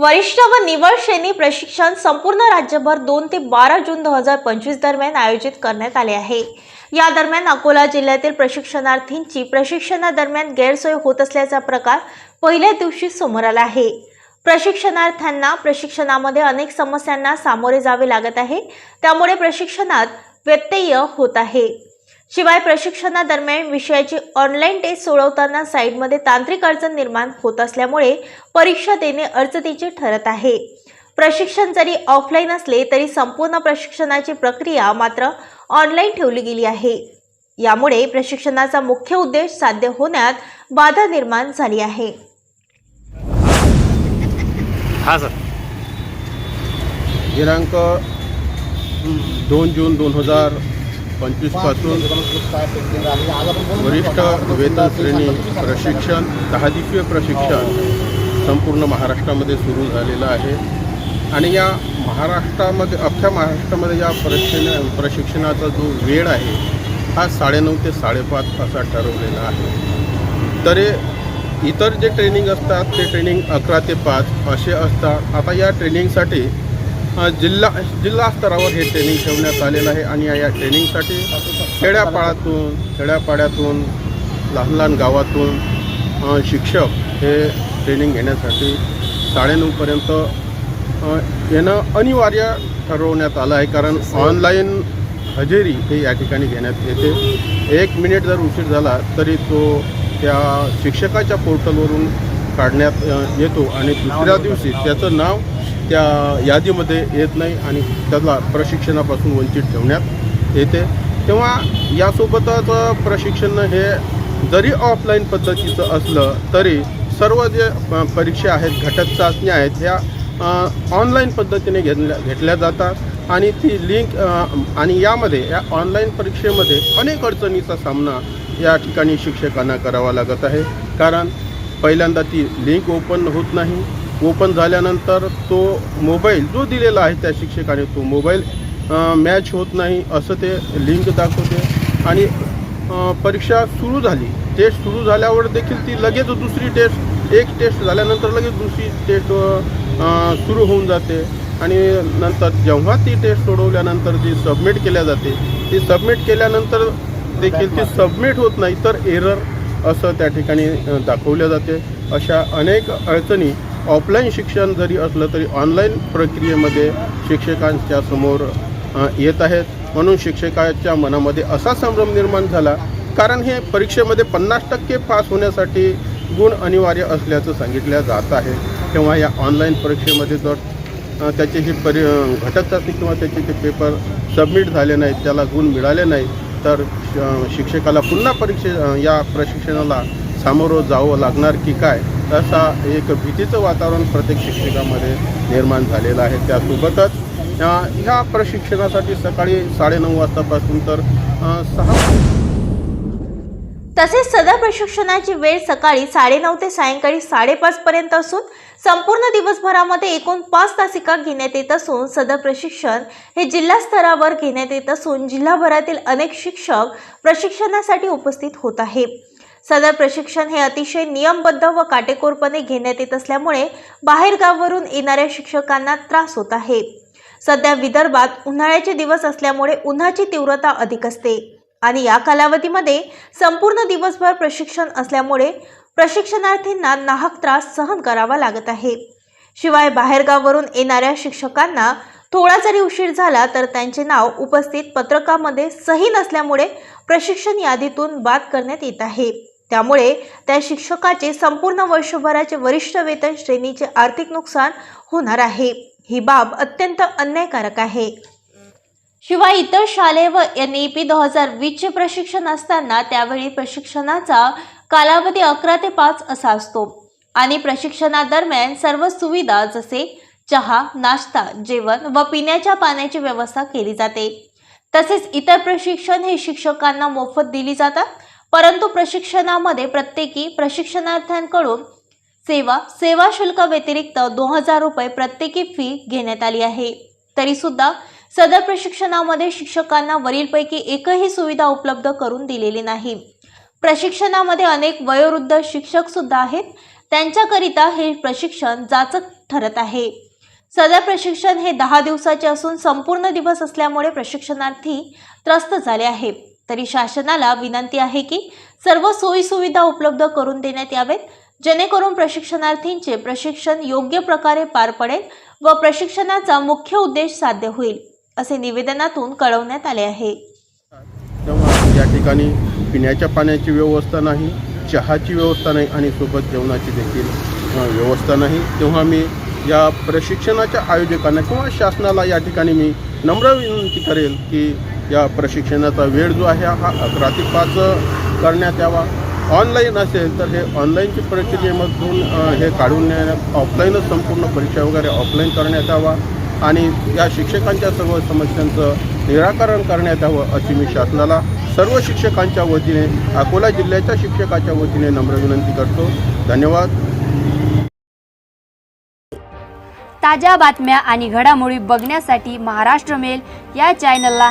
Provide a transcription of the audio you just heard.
वरिष्ठ व निवड श्रेणी प्रशिक्षण संपूर्ण राज्यभर दोन ते बारा जून दोन हजार पंचवीस दरम्यान आयोजित करण्यात आले आहे. या दरम्यान अकोला जिल्ह्यातील प्रशिक्षणार्थींची प्रशिक्षणादरम्यान गैरसोय होत असल्याचा प्रकार पहिल्या दिवशी समोर आला आहे. प्रशिक्षणार्थ्यांना प्रशिक्षणामध्ये अनेक समस्यांना सामोरे जावे लागत आहे. त्यामुळे प्रशिक्षणात व्यत्यय होत आहे. शिवाय प्रशिक्षणादरम्यान विषयाची ऑनलाईन टेस्ट सोडवताना साईटमध्ये तांत्रिक अडचण निर्माण होत असल्यामुळे परीक्षा देणे अडचणीचे ठरत आहे. प्रशिक्षण जरी ऑफलाईन असले तरी संपूर्ण प्रशिक्षणाची प्रक्रिया मात्र ऑनलाईन ठेवली गेली आहे. यामुळे प्रशिक्षणाचा मुख्य उद्देश साध्य होण्यात बाधा निर्माण झाली आहे. हा सर. दिनांक दोन जून दोन हजार पंचवीसपासून वरिष्ठ वेतन श्रेणी प्रशिक्षण दहा दिवसीय प्रशिक्षण संपूर्ण महाराष्ट्रामध्ये सुरू झालेलं आहे. आणि या महाराष्ट्रामध्ये अख्ख्या महाराष्ट्रामध्ये या प्रशिक्षण प्रशिक्षणाचा जो वेळ आहे हा साडेनऊ ते साडेपाच असा ठरवलेला आहे. तरी इतर जे ट्रेनिंग असतात ते ट्रेनिंग अकरा ते पाच असे असतात. आता या ट्रेनिंगसाठी जिल्हा जिल्हा स्तरावर हे ट्रेनिंग ठेवण्यात आलेलं आहे आणि या या ट्रेनिंगसाठी खेड्यापाड्यातून खेड्यापाड्यातून लहान लहान गावातून शिक्षक हे ट्रेनिंग घेण्यासाठी साडेनऊपर्यंत येणं अनिवार्य ठरवण्यात आलं आहे. कारण ऑनलाईन हजेरी हे या ठिकाणी घेण्यात येते. एक मिनिट जर उशीर झाला तरी तो त्या शिक्षकाच्या पोर्टलवरून काढण्यात येतो. आणि दुसऱ्या दिवशी त्याचं नाव त्या यादीमध्ये येत नाही आणि त्याला प्रशिक्षणापासून वंचित ठेवण्यात येते. तेव्हा यासोबतच प्रशिक्षण हे जरी ऑफलाईन पद्धतीचं असलं तरी सर्व जे परीक्षा आहेत घटक चाचण्या आहेत ह्या ऑनलाईन पद्धतीने घेतल्या घेतल्या जातात. आणि ती लिंक आणि यामध्ये या ऑनलाईन परीक्षेमध्ये अनेक अडचणीचा सामना या ठिकाणी शिक्षकांना करावा लागत आहे. कारण पहिल्यांदा ती लिंक ओपन होत नाही. ओपन झाल्यानंतर तो मोबाईल जो दिलेला आहे त्या शिक्षकाने तो मोबाईल मॅच होत नाही असं ते लिंक दाखवते. आणि परीक्षा सुरू झाली. टेस्ट सुरू झाल्यावर देखील ती लगेच दुसरी टेस्ट एक टेस्ट झाल्यानंतर लगेच दुसरी टेस्ट सुरू होऊन जाते. आणि नंतर जेव्हा ती टेस्ट सोडवल्यानंतर जी सबमिट केल्या जाते ती सबमिट केल्यानंतर देखील ती सबमिट होत नाही तर एरर असं त्या ठिकाणी दाखवल्या जाते. अशा अनेक अडचणी ऑफलाईन शिक्षण जरी असलं तरी ऑनलाईन प्रक्रियेमध्ये शिक्षकांच्या समोर येत आहेत. म्हणून शिक्षकाच्या मनामध्ये असा संभ्रम निर्माण झाला. कारण हे परीक्षेमध्ये पन्नास टक्के पास होण्यासाठी गुण अनिवार्य असल्याचं सांगितलं जात आहे. तेव्हा या ऑनलाईन परीक्षेमध्ये जर त्याचे जे परि घटक चाचणी किंवा त्याचे जे पेपर सबमिट झाले नाहीत त्याला गुण मिळाले नाहीत तर शिक्षकाला पुन्हा परीक्षे या प्रशिक्षणाला सामोरं जावं लागणार की काय? असा एक भीतीचं वातावरण प्रत्येक शिक्षकामध्ये निर्माण झालेलं आहे. त्यासोबतच अ, ह्या प्रशिक्षणासाठी सकाळी साडेनऊ वाजतापासून तर सहा तसेच सदर प्रशिक्षणाची वेळ सकाळी साडेनऊ ते सायंकाळी साडेपाच पर्यंत असून संपूर्ण दिवसभरामध्ये एकूण पाच तासिका घेण्यात येत असून सदर प्रशिक्षण हे जिल्हा स्तरावर घेण्यात येत असून जिल्हाभरातील अनेक शिक्षक प्रशिक्षणासाठी उपस्थित होत आहे सदर प्रशिक्षण हे अतिशय नियमबद्ध व काटेकोरपणे घेण्यात येत असल्यामुळे बाहेरगावावरून येणाऱ्या शिक्षकांना त्रास होत आहे. सध्या विदर्भात उन्हाळ्याचे दिवस असल्यामुळे उन्हाची तीव्रता अधिक असते आणि या कालावधीमध्ये संपूर्ण दिवसभर प्रशिक्षण असल्यामुळे प्रशिक्षणार्थींना नाहक त्रास सहन करावा लागत आहे. शिवाय बाहेरगाववरून येणाऱ्या शिक्षकांना थोडा जरी उशीर झाला तर त्यांचे नाव उपस्थित पत्रकामध्ये सही नसल्यामुळे प्रशिक्षण यादीतून बाद करण्यात येत आहे. त्यामुळे त्या शिक्षकाचे संपूर्ण वर्षभराचे वरिष्ठ वेतन श्रेणीचे आर्थिक नुकसान होणार आहे. ही बाब अत्यंत अन्यायकारक आहे. शिवाय इतर शालेय व एन ई पी दोन हजार वीसचे प्रशिक्षण असताना त्यावेळी प्रशिक्षणाचा कालावधी अकरा ते पाच असा असतो. आणि प्रशिक्षणादरम्यान सर्व सुविधा जसे चहा नाश्ता जेवण व पिण्याच्या पाण्याची व्यवस्था केली जाते. तसेच इतर प्रशिक्षण हे शिक्षकांना मोफत दिली जातात. परंतु प्रशिक्षणामध्ये प्रत्येकी प्रशिक्षणार्थ्यांकडून सेवा सेवा शुल्क व्यतिरिक्त दोन हजार रुपये प्रत्येकी फी घेण्यात आली आहे. तरी सुद्धा सदर प्रशिक्षणामध्ये शिक्षकांना वरीलपैकी एकही सुविधा उपलब्ध करून दिलेली नाही. प्रशिक्षणामध्ये अनेक वयोवृद्ध शिक्षक सुद्धा आहेत. त्यांच्याकरिता हे प्रशिक्षण जाचक ठरत आहे. सदर प्रशिक्षण हे दहा दिवसाचे असून संपूर्ण दिवस असल्यामुळे प्रशिक्षणार्थी त्रस्त झाले आहे तरी शासनाला विनंती आहे की सर्व सोयीसुविधा उपलब्ध करून देण्यात यावेत जेणेकरून प्रशिक्षणार्थींचे प्रशिक्षण योग्य प्रकारे पार पडेल व प्रशिक्षणाचा मुख्य उद्देश साध्य होईल असे निवेदनातून कळवण्यात आले आहे. तेव्हा या ठिकाणी पिण्याच्या पाण्याची व्यवस्था नाही चहाची व्यवस्था नाही आणि सोबत जेवणाची देखील व्यवस्था नाही तेव्हा मी या प्रशिक्षणाच्या आयोजकांना किंवा शासनाला या ठिकाणी मी नम्र विनंती करेल की या प्रशिक्षणाचा वेळ जो आहे हा अकरा ते पाच करण्यात यावा. ऑनलाईन असेल तर हे ऑनलाईनची प्रक्रियेमधून हे काढून ऑफलाईनच संपूर्ण परीक्षा वगैरे ऑफलाईन करण्यात यावा आणि या शिक्षकांच्या सर्व समस्यांचं निराकरण करण्यात यावं अशी मी शासनाला सर्व शिक्षकांच्या वतीने अकोला जिल्ह्याच्या शिक्षकाच्या वतीने नम्र विनंती करतो. धन्यवाद. ताज्या बातम्या आणि घडामोडी बघण्यासाठी महाराष्ट्र मेल या चॅनलला